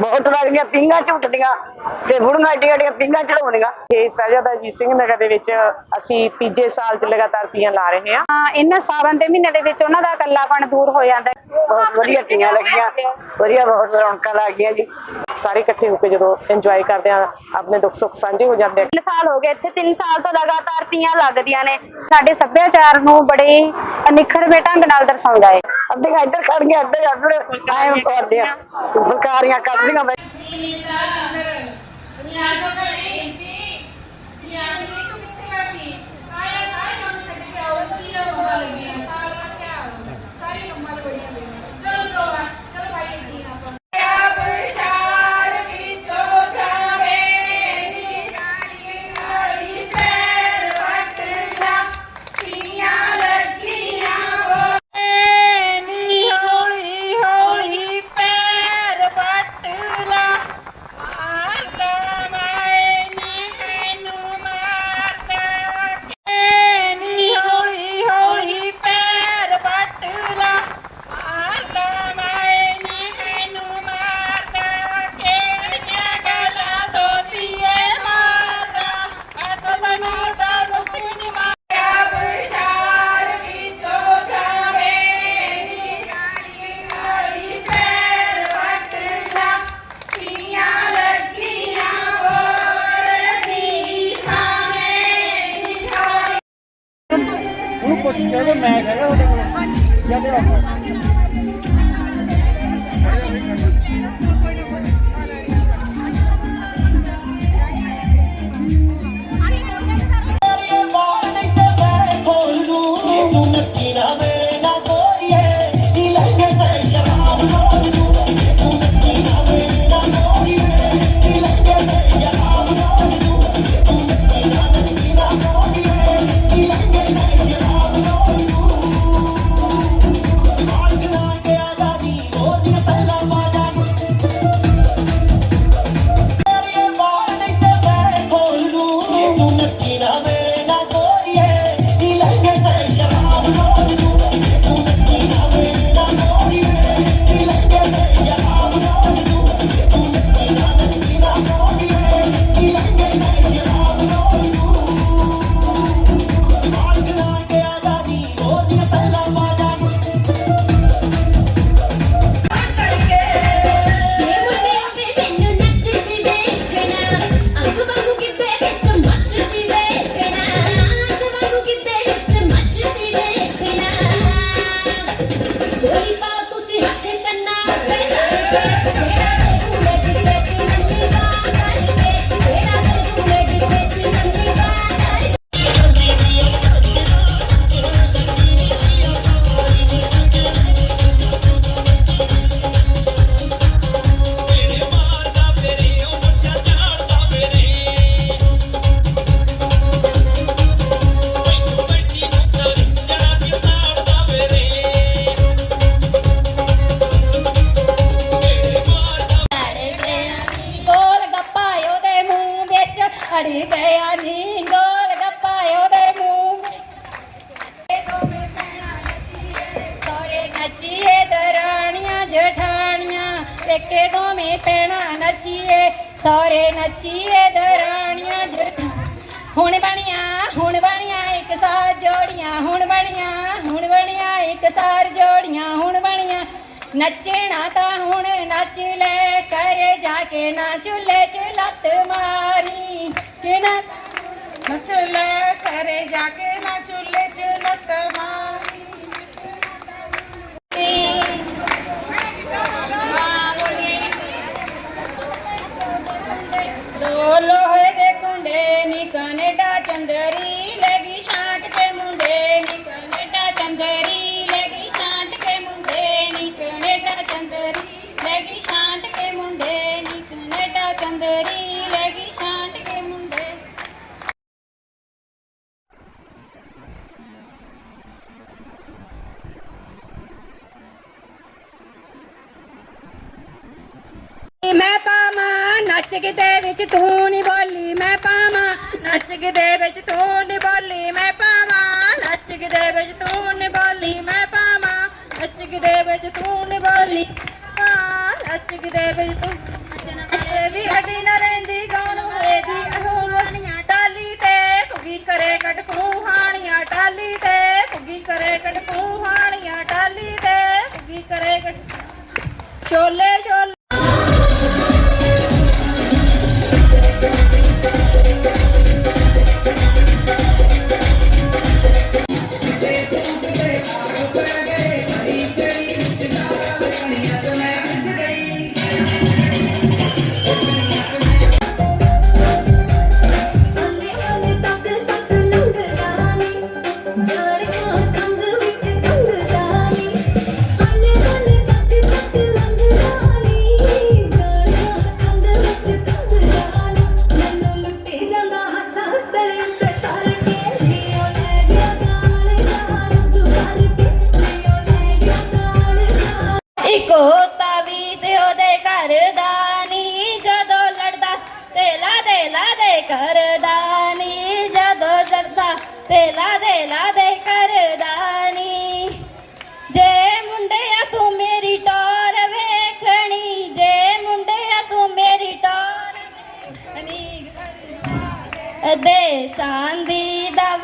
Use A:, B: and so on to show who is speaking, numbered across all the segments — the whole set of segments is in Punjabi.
A: ਬਹੁਤ ਲੱਗਦੀਆਂ ਪਿੰਗਾ ਝੁੱਟਦੀਆਂ ਤੇ ਬੁੜੀਆਂ ਏਡੀਆਂ ਏਡੀਆਂ ਪਿੰਗਾ ਚੜਾਉਂਦੀਆਂ
B: ਇਹ ਸਾਹਿਬਜ਼ਾਦਾ ਅਜੀਤ ਸਿੰਘ ਨਗਰ ਦੇ ਵਿੱਚ ਅਸੀਂ ਤੀਜੇ ਸਾਲ 'ਚ ਲਗਾਤਾਰ ਤੀਆਂ ਲਾ ਰਹੇ ਹਾਂ।
C: ਇਹਨਾਂ ਸਾਵਣ ਦੇ ਮਹੀਨੇ ਦੇ ਵਿੱਚ ਉਹਨਾਂ ਦਾ ਇਕੱਲਾਪਣ ਦੂਰ ਹੋ ਜਾਂਦਾ।
A: ਬਹੁਤ ਵਧੀਆ ਟੀਆਂ ਲੱਗੀਆਂ। ਵਧੀਆ ਬਹੁਤ ਰੌਣਕਾਂ ਲੱਗੀਆਂ ਜੀ।
B: ਸਾਰੇ ਇਕੱਠੇ ਹੋ ਕੇ ਜਦੋਂ ਇੰਜੋਏ ਕਰਦੇ ਆ ਆਪਣੇ ਦੁੱਖ ਸੁੱਖ ਸਾਂਝੇ ਹੋ ਜਾਂਦੇ ਆ।
C: ਤਿੰਨ ਸਾਲ ਹੋ ਗਏ ਇੱਥੇ 3 ਸਾਲ ਤੋਂ ਲਗਾਤਾਰ ਤੀਆਂ ਲੱਗਦੀਆਂ ਨੇ। ਸਾਡੇ ਸੱਭਿਆਚਾਰ ਨੂੰ ਬੜੇ ਨਿਖੜਵੇਂ ਢੰਗ ਨਾਲ ਦਰਸਾਉਂਦਾ ਹੈ
A: ਅੱਧੀਆਂ ਇੱਧਰ ਖੜ ਗਈਆਂ ਅੱਧੇ ਅੱਧਰ ਟਾਈਮ ਕਰਦੇ ਆ। ਫੁਲਕਾਰੀਆਂ ਕੱਢਦੀਆਂ ਬਈ
D: ਜੇ
E: ਸਾਰੇ ਦਰਾਣੀਆਂ ਜਠਾਣੀਆਂ ਹੁਣ ਬਣੀਆਂ ਹੁਣ ਬਣੀਆਂ ਇੱਕ ਸਾਰ ਜੋੜੀਆਂ, ਹੁਣ ਬਣੀਆਂ ਹੁਣ ਬਣੀਆਂ ਇੱਕ ਸਾਰ ਜੋੜੀਆਂ, ਹੁਣ ਬਣੀਆਂ। ਨੱਚਣਾ ਤਾਂ ਹੁਣ ਨੱਚ ਲੈ ਕਰ ਜਾ ਕੇ ਨਾ ਚੁੱਲੇ ਚ ਲੱਤ ਮਾਰੀ। ਕਿ ਨਾ ਨੱਚ ਲੈ ਕਰੇ ਜਾ ਕੇ ਨਾ ਚੁੱਲੇ ਚ ਲੱਤ ਮਾਰੀ। ਚੰਦਰੀ ਲੈਗੀ ਛਾਂਟ ਕੇ ਮੁੰਡੇ ਨੀ ਕੈਨੇਡਾ ਚੰਦਰੀ ਲੈਗੀ ਛਾਂਟ ਕੇ ਮੁੰਡੇ ਨੀ ਕੈਨੇਡਾ ਚੰਦਰੀ ਲੈਗੀ ਛਾਂਟ ਕੇ ਮੁੰਡੇ ਨੀ ਕੈਨੇਡਾ ਚੰਦਰੀ ਲੈਗੀ ਛਾਂਟ ਕੇ ਮੁੰਡੇ। ਮੈਂ ਪਾਵਾਂ, ਨੱਚ ਕੇ ਦੇ ਵਿੱਚ ਤੂੰ ਨਹੀਂ ਬੋਲੀ, ਮੈਂ ਪਾਵਾਂ, ਨੱਚ ਕੇ ਦੇ ਵਿੱਚ ਕਿਤੇ ਬਈ ਤੂੰ ਅਜੇ ਦੀ
F: ਹੱਡੀ ਨਾ ਰਹਿੰਦੀ, ਗਾਉਣ ਹੋਏ ਦੀ ਅਹੂਣੀਆਂ ਟਾਲੀ ਤੇ ਕੁਗੀ ਕਰੇ ਕਟਕੂ ਹਾਣੀਆਂ, ਟਾਲੀ ਤੇ ਕੁਗੀ ਕਰੇ
A: ਕਟਕੂ ਹਾਣੀਆਂ, ਟਾਲੀ ਤੇ ਕੁਗੀ ਕਰੇ ਕਟ ਛੋਲੇ ਛੋਲੇ ਦੇ ਚਾਂਦੀ ਦਾ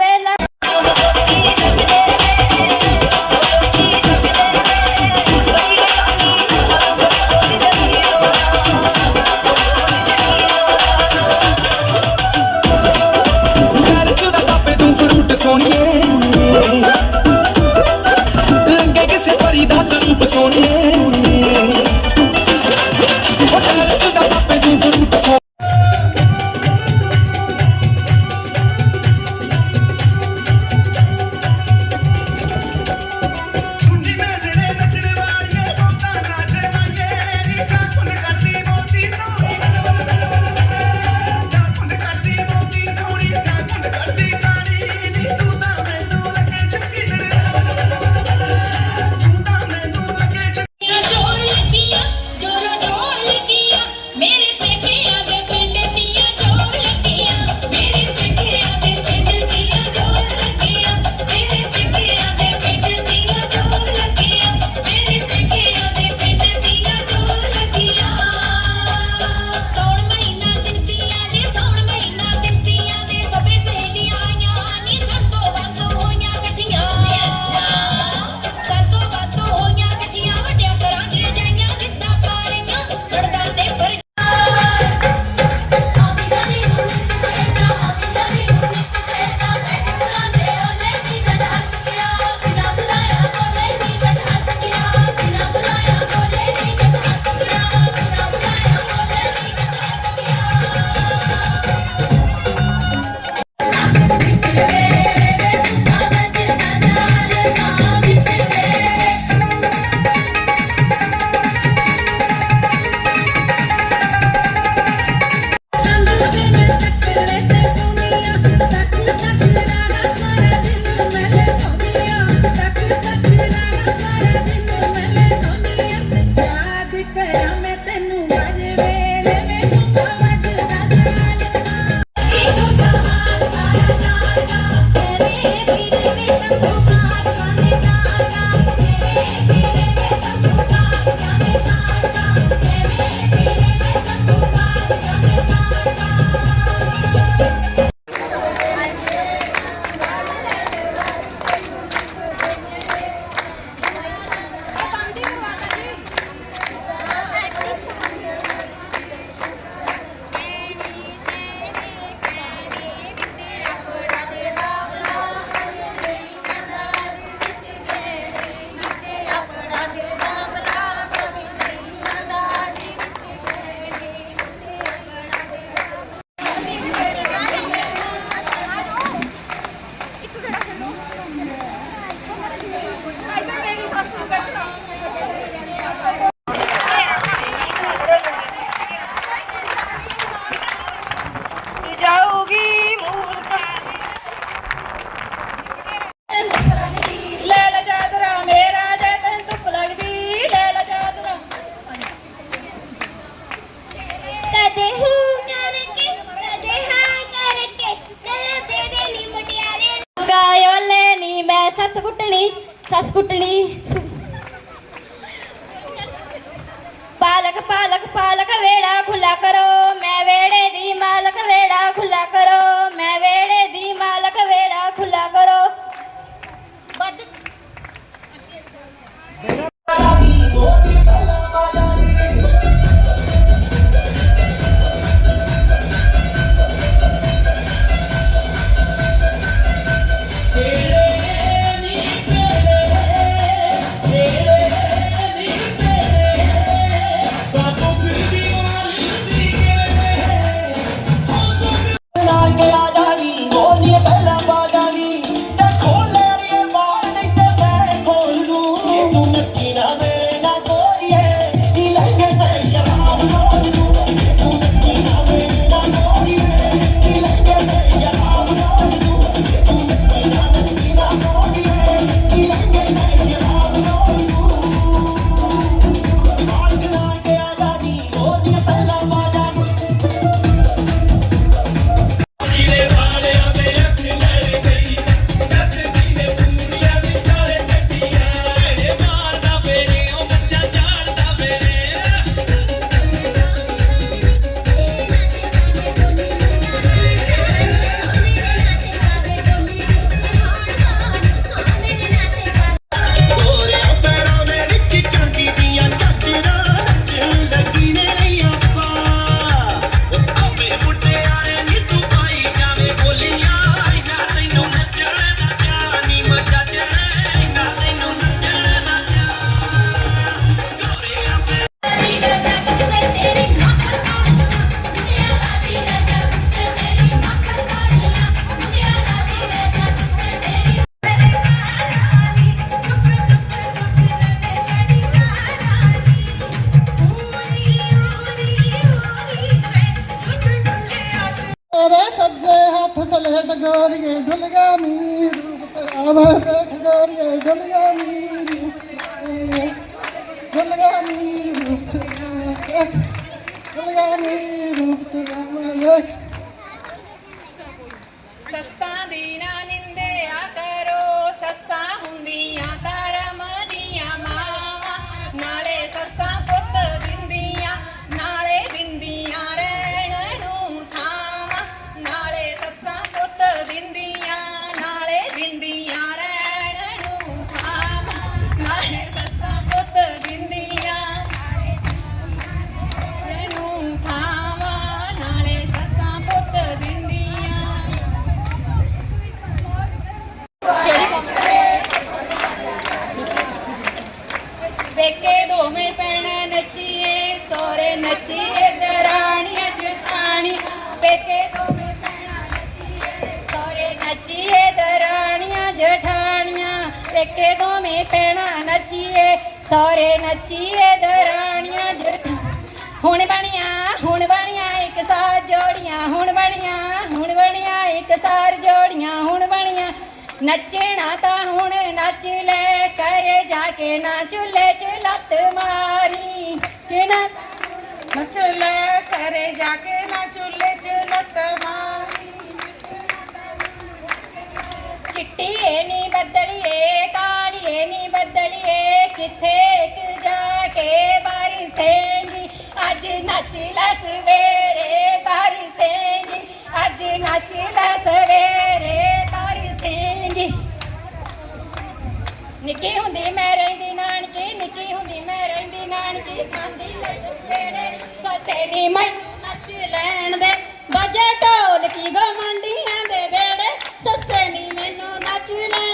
G: ਲੈ
A: ਡਗੋਰੀਏ ਢੁਲਗਾ ਨੀ ਰੂਪ ਤੇਰਾ ਮੈਂ ਵੇਖ ਗੋਰੀਏ ਢੁਲਗਾ ਨੀ ਰੂਪ ਤੇਰਾ ਢੁਲਗਾ ਨੀ ਰੂਪ ਤੇਰਾ ਢੁਲਗਾ ਨੀ
H: ਸਾਰ ਜੋੜੀਆਂ ਹੁਣ ਬਣੀਆਂ। ਨੱਚਣਾ ਤਾਂ ਹੁਣ ਨੱਚ ਲੈ ਕਰ ਜਾ ਕੇ ਨਾ ਚੁੱਲੇ ਚ ਲੱਤ ਮਾਰੀ। ਕਿ ਨਾ ਨੱਚ ਲੈ ਕਰੇ ਜਾ ਕੇ ਨਾ ਚੁੱਲੇ ਚ ਲੱਤ ਮਾਰੀ। ਚਿੱਟੀਏ ਨੀ ਬੱਦਲੀਏ ਕਾਲੀਏ ਨੀ ਬੱਦਲੀਏ ਕਿੱਥੇ ਕਿ ਜਾ ਕੇ ਬਾਰੀ ਸੇਂਗੀ ਅੱਜ ਨੱਚ ਲੈ ਸਵੇਰੇ ਬਾਰੀ ਸੇਂਗੀ ਅੱਜ ਨੱਚ ਲੈ ਸਵੇਰੇ ਬਾਰੀ ਸੇਂਗੀ ਨਿੱਕੀ ਹੁੰਦੀ ਮੈਂ ਰਹਿੰਦੀ ਨਾਨਕੀ, ਨਿੱਕੀ ਹੁੰਦੀ ਮੈਂ ਰਹਿੰਦੀ ਨਾਨਕੀ। ਖਾਂਦੀ ਲੱਡੂ ਪੇੜੇ ਤੇਰੀ ਮੈਨੂੰ ਨੱਚ ਲੈਣ ਦੇ। ਬਾਜੇ ਢੋਲਕੀ ਗਮੰਡੀਆਂ ਦੇ ਵੇੜੇ ਸੱਸੇ ਨੀ ਮੈਨੂੰ ਨੱਚ ਲੈਣ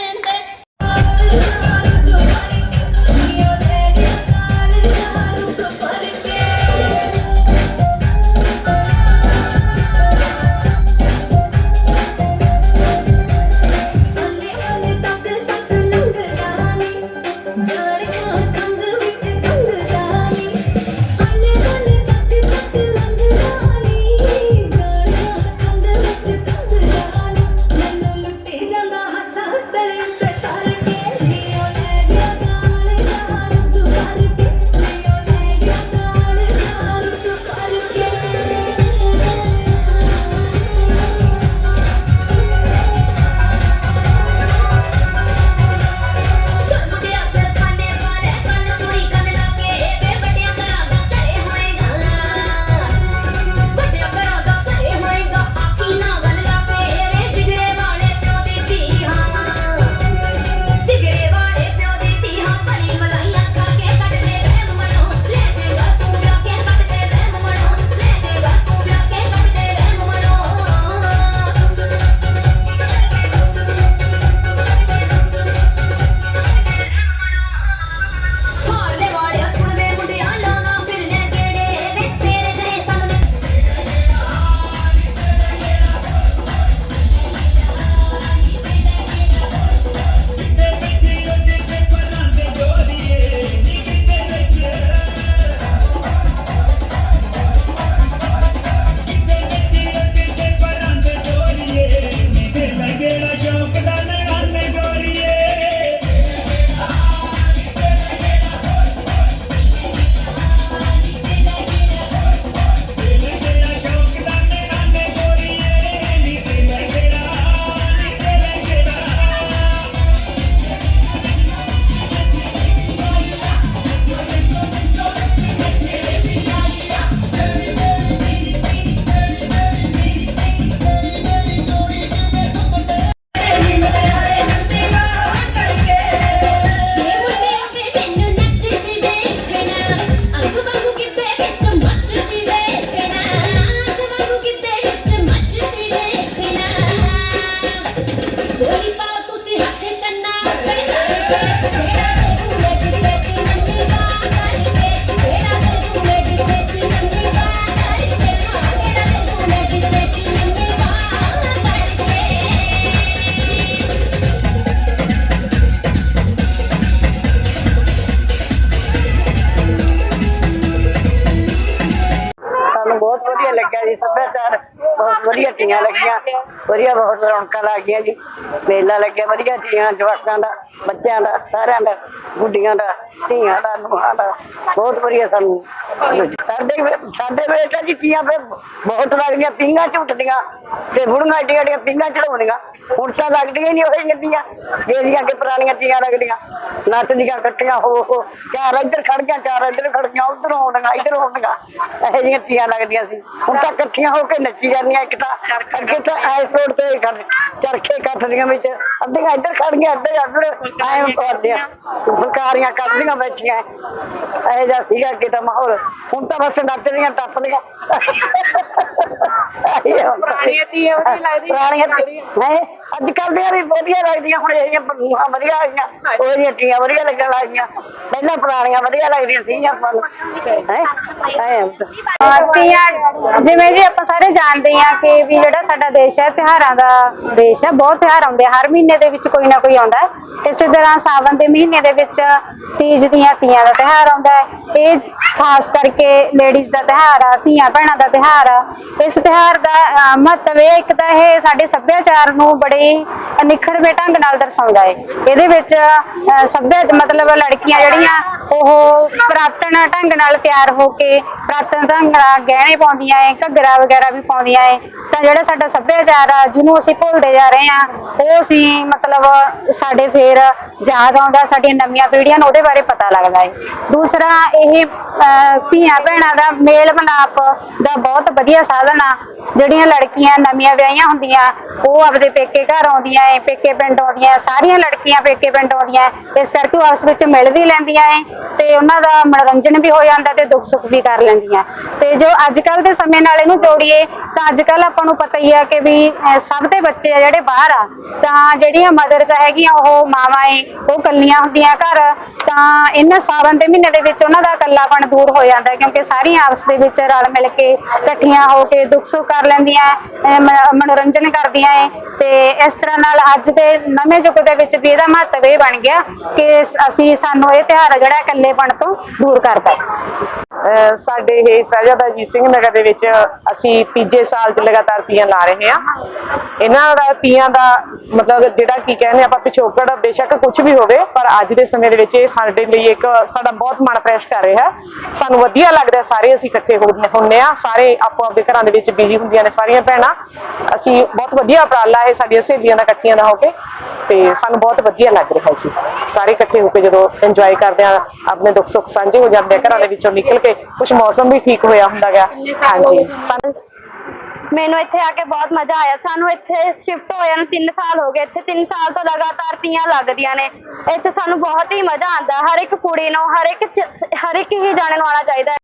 I: ਵਧੀਆ ਬਹੁਤ ਰੌਣਕਾਂ ਲੱਗ ਗਈਆਂ ਜੀ। ਮੇਲਾ ਲੱਗਿਆ ਵਧੀਆ ਤੀਆਂ ਜਵਾਕਾਂ ਦਾ, ਬੱਚਿਆਂ ਦਾ, ਸਾਰਿਆਂ ਦਾ, ਗੁੱਡੀਆਂ ਦਾ, ਧੀਆਂ ਦਾ, ਨੂੰਹਾਂ ਦਾ, ਬਹੁਤ ਵਧੀਆ ਸਾਨੂੰ ਸਾਡੇ ਸਾਡੇ ਵੇਲੇ ਜੀ ਤੀਆਂ ਫਿਰ ਬਹੁਤ ਲੱਗਦੀਆਂ ਪੀਂਘਾਂ ਝੁੱਟਦੀਆਂ ਤੇ ਬੁੜੀਆਂ ਏਡੀਆਂ ਏਡੀਆਂ ਪੀਂਘਾਂ ਚੜਾਉਂਦੀਆਂ ਹੁਣ ਤਾਂ ਲੱਗਦੀਆਂ ਹੀ ਨਹੀਂ ਉਹ ਜਿਹੀਆਂ ਜਿਹੜੀਆਂ ਕਿ ਪੁਰਾਣੀਆਂ ਤੀਆਂ ਲੱਗਦੀਆਂ। ਨੱਚਦੀਆਂ ਇਕੱਠੀਆਂ, ਹੋ ਹੋ, ਚਾਰ ਇੱਧਰ ਖੜ ਗਿਆ, ਚਾਰ ਇੱਧਰ ਖੜ ਗਿਆ, ਉਧਰ ਆਉਂਦੀਆਂ, ਇੱਧਰ ਆਉਂਦੀਆਂ। ਇਹੋ ਜਿਹੀਆਂ ਤੀਆਂ ਲੱਗਦੀਆਂ ਸੀ। ਹੁਣ ਤਾਂ ਇਕੱਠੀਆਂ ਹੋ ਕੇ ਨੱਚੀ ਜਾਂਦੀਆਂ, ਇੱਕ ਤਾਂ ਅੱਗੇ ਤਾਂ ਐਸ ਰੋਡ ਤੇ ਖੜ- ਚਰਖੇ ਕੱਟਦੀਆਂ ਵਿੱਚ ਅੱਧੀਆਂ ਇੱਧਰ ਖੜ ਗਈਆਂ ਅੱਧੇ ਇੱਧਰ ਕਰਦੇ ਆ ਫੁਲਕਾਰੀਆਂ ਕੱਢਦੀਆਂ ਬੈਠੀਆਂ। ਇਹੋ ਜਿਹਾ ਸੀਗਾ ਅੱਗੇ ਤਾਂ ਮਾਹੌਲ। ਹੁਣ ਤਾਂ ਬਸ ਨੱਚਦੀਆਂ ਟੱਪਦੀਆਂ।
B: ਪੁਰਾਣੀਆਂ ਤੀਆਂ ਵਧੀਆ ਲੱਗਦੀਆਂ।
I: ਪੁਰਾਣੀਆਂ ਨਹੀਂ ਅੱਜ ਕੱਲ ਦੀਆਂ ਵੀ ਵਧੀਆ ਲੱਗਦੀਆਂ, ਹੁਣ ਇਹ ਜਿਹੀਆਂ ਬਨੂਹਾਂ ਵਧੀਆ ਆਈਆਂ, ਉਹ ਜਿਹੀਆਂ ਤੀਆਂ ਵਧੀਆ ਲੱਗਣ ਲੱਗੀਆਂ। ਪਹਿਲਾਂ ਪੁਰਾਣੀਆਂ ਵਧੀਆ ਲੱਗਦੀਆਂ ਸੀਗੀਆਂ ਆਪਾਂ ਨੂੰ। ਹੈ?
C: ਤੀਆਂ ਜਿਵੇਂ ਜੀ ਆਪਾਂ ਸਾਰੇ ਜਾਣਦੇ ਹਾਂ ਕਿ ਵੀ ਜਿਹੜਾ ਸਾਡਾ ਦੇਸ਼ ਹੈ, ਤਿਉਹਾਰਾਂ ਦਾ ਦੇਸ਼ ਹੈ, ਬਹੁਤ ਤਿਉਹਾਰ ਆਉਂਦੇ ਹਰ ਮਹੀਨੇ ਦੇ ਵਿੱਚ ਕੋਈ ਨਾ ਕੋਈ ਆਉਂਦਾ ਇਸੇ ਤਰ੍ਹਾਂ ਸਾਵਣ ਦੇ ਮਹੀਨੇ ਦੇ ਵਿੱਚ ਤੀਜ ਦੀਆਂ ਤੀਆਂ ਦਾ ਤਿਉਹਾਰ ਆਉਂਦਾ ਹੈ। ਇਹ ਖਾਸ ਕਰਕੇ ਲੇਡੀਜ਼ ਦਾ ਤਿਉਹਾਰ ਆ, ਧੀਆਂ ਭੈਣਾਂ ਦਾ ਤਿਉਹਾਰ ਆ। ਇਸ ਤਿਉਹਾਰ ਦਾ ਮਹੱਤਵ ਇਹ ਇੱਕ ਤਾਂ ਇਹ ਸਾਡੇ ਸੱਭਿਆਚਾਰ ਨੂੰ ਬੜੇ ਅਨਿਖੜਵੇਂ ਢੰਗ ਨਾਲ ਦਰਸਾਉਂਦਾ ਹੈ ਇਹਦੇ ਵਿੱਚ ਅਹ, ਮਤਲਬ ਲੜਕੀਆਂ ਜਿਹੜੀਆਂ ਉਹ ਪ੍ਰਾਤਨ ਢੰਗ ਨਾਲ ਤਿਆਰ ਹੋ ਕੇ ਪ੍ਰਾਤਨ ਢੰਗ ਨਾਲ ਗਹਿਣੇ ਪਾਉਂਦੀਆਂ ਏ ਘੱਗਰਾ ਵਗੈਰਾ ਵੀ ਪਾਉਂਦੀਆਂ ਏ। ਤਾਂ ਜਿਹੜਾ ਸਾਡਾ ਸੱਭਿਆਚਾਰ ਆ ਜਿਹਨੂੰ ਅਸੀਂ ਭੁੱਲਦੇ ਜਾ ਰਹੇ ਆ ਉਹ ਅਸੀਂ ਮਤਲਬ ਸਾਡੇ ਫੇਰ ਯਾਦ ਆਉਂਦਾ ਸਾਡੀਆਂ ਨਵੀਆਂ ਪੀੜ੍ਹੀਆਂ ਨੂੰ ਉਹਦੇ ਬਾਰੇ ਪਤਾ ਲੱਗਦਾ ਏ। ਦੂਸਰਾ ਇਹ ਅਹ, ਧੀਆਂ ਭੈਣਾਂ ਦਾ ਮੇਲ ਮਿਲਾਪ ਦਾ ਬਹੁਤ ਵਧੀਆ ਸਾਧਨ ਆ। ਜਿਹੜੀਆਂ ਲੜਕੀਆਂ ਨਵੀਆਂ ਵਿਆਹੀਆਂ ਹੁੰਦੀਆਂ ਉਹ ਆਪਦੇ ਪੇਕੇ ਘਰ ਆਉਂਦੀਆਂ ਏ ਪੇਕੇ ਪਿੰਡ ਆਉਂਦੀਆਂ ਸਾਰੀਆਂ ਲੜਕੀਆਂ ਪੇਕੇ ਪਿੰਡ ਆਉਂਦੀਆਂ ਇਸ ਕਰਕੇ ਉਹ ਆਪਸ ਵਿੱਚ ਮਿਲ ਵੀ ਲੈਂਦੀਆਂ ਏ ਤੇ ਉਹਨਾਂ ਦਾ ਮਨੋਰੰਜਨ ਵੀ ਹੋ ਜਾਂਦਾ ਤੇ ਦੁੱਖ ਸੁੱਖ ਵੀ ਕਰ ਲੈਂਦੀਆਂ। ਤੇ ਜੋ ਅੱਜ ਕੱਲ ਦੇ ਸਮੇਂ ਨਾਲ ਇਹਨੂੰ ਜੋੜੀਏ, ਤਾਂ ਅੱਜ ਕੱਲ ਆਪਾਂ ਨੂੰ ਪਤਾ ਹੀ ਆ ਕਿ ਵੀ ਸਭ ਦੇ ਬੱਚੇ ਆ ਜਿਹੜੇ ਬਾਹਰ ਆ, ਤਾਂ ਜਿਹੜੀਆਂ ਮਦਰ ਮਦਰਸ ਹੈਗੀਆਂ ਉਹ ਮਾਵਾਂ ਏ, ਉਹ ਕੱਲੀਆਂ ਹੁੰਦੀਆਂ ਘਰ, ਤਾਂ ਇਹਨਾਂ ਸਾਵਨ ਦੇ ਮਹੀਨੇ ਦੇ ਵਿੱਚ ਉਹਨਾਂ ਦਾ ਇਕੱਲਾਪਣ ਦੂਰ ਹੋ ਜਾਂਦਾ ਕਿਉਂਕਿ ਸਾਰੀਆਂ ਆਪਸ ਦੇ ਵਿੱਚ ਰਲ ਮਿਲ ਕੇ ਇਕੱਠੀਆਂ ਹੋ ਕੇ ਦੁੱਖ ਸੁੱਖ ਕਰ ਲੈਂਦੀਆਂ ਮਨੋਰੰਜਨ ਕਰਦੀਆਂ ਏ ਤੇ ਇਸ ਤਰ੍ਹਾਂ ਨਾਲ ਅੱਜ ਦੇ ਨਵੇਂ ਯੁੱਗ ਦੇ ਵਿੱਚ ਵੀ ਇਹਦਾ ਮਹੱਤਵ ਇਹ ਬਣ ਗਿਆ ਕਿ ਅਸੀਂ ਸਾਨੂੰ ਇਹ ਤਿਉਹਾਰ ਜਿਹੜਾ ਇਕੱਲੇਪਣ ਤੋਂ ਦੂਰ ਕਰਦਾ
B: ਅਹ ਸਾਡੇ ਇਹ ਸ਼ਹਿਜ਼ਾਦਾ ਅਜੀਤ ਸਿੰਘ ਨਗਰ ਦੇ ਵਿੱਚ ਅਸੀਂ ਤੀਜੇ ਸਾਲ 'ਚ ਲਗਾਤਾਰ ਤੀਆਂ ਲਾ ਰਹੇ ਹਾਂ। ਇਹਨਾਂ ਦਾ ਤੀਆਂ ਦਾ ਮਤਲਬ ਜਿਹੜਾ ਕੀ ਕਹਿੰਦੇ ਆਪਾਂ ਪਿਛੋਕੜ ਬੇਸ਼ੱਕ ਕੁਝ ਵੀ ਹੋਵੇ, ਪਰ ਅੱਜ ਦੇ ਸਮੇਂ ਦੇ ਵਿੱਚ ਇਹ ਸਾਡੇ ਲਈ ਇੱਕ ਸਾਡਾ ਬਹੁਤ ਮਨ ਫਰੈਸ਼ ਕਰ ਰਿਹਾ ਸਾਨੂੰ ਵਧੀਆ ਲੱਗਦਾ ਸਾਰੇ ਅਸੀਂ ਇਕੱਠੇ ਹੁੰਦੇ ਹੁੰਦੇ ਆ ਸਾਰੇ ਆਪੋ ਆਪਦੇ ਘਰਾਂ ਦੇ ਵਿੱਚ ਬਿਜ਼ੀ ਹੁੰਦੀਆਂ ਨੇ ਸਾਰੀਆਂ ਭੈਣਾਂ। ਅਸੀਂ ਬਹੁਤ ਵਧੀਆ ਉਪਰਾਲਾ ਹੈ, ਸਾਡੀਆਂ ਸਹੇਲੀਆਂ ਦਾ ਇਕੱਠੀਆਂ ਦਾ ਹੋ ਕੇ। ਤੇ ਸਾਨੂੰ ਬਹੁਤ ਵਧੀਆ ਲੱਗ ਰਿਹਾ ਜੀ। ਸਾਰੇ ਇਕੱਠੇ ਹੋ ਕੇ ਜਦੋਂ ਇੰਜੋਏ ਕਰਦੇ ਆ ਆਪਣੇ ਦੁੱਖ ਸੁੱਖ ਸਾਂਝੇ ਹੋ ਜਾਂਦੇ ਆ, ਘਰਾਂ ਦੇ ਵਿੱਚੋਂ ਨਿਕਲ ਕੇ। ਕੁਝ ਮੌਸਮ ਵੀ ਠੀਕ ਹੋਇਆ ਹੁੰਦਾ ਗਾ। ਹਾਂਜੀ। ਸਾਨੂੰ
C: ਮੈਨੂੰ ਇੱਥੇ ਆ ਕੇ ਬਹੁਤ ਮਜ਼ਾ ਆਇਆ। ਸਾਨੂੰ ਇੱਥੇ ਸ਼ਿਫਟ ਹੋਇਆ ਨੂੰ 3 ਸਾਲ ਹੋ ਗਏ। ਇੱਥੇ 3 ਸਾਲ ਤੋਂ ਲਗਾਤਾਰ ਤੀਆਂ ਲੱਗਦੀਆਂ ਨੇ। ਇੱਥੇ ਸਾਨੂੰ ਬਹੁਤ ਹੀ ਮਜ਼ਾ ਆਉਂਦਾ। ਹਰ ਇੱਕ ਕੁੜੀ ਨੂੰ ਹਰ ਇੱਕ ਚ- ਹਰ ਇੱਕ ਹੀ ਜਾਣੇ ਨੂੰ ਆਉਣਾ ਚਾਹੀਦਾ ਹੈ।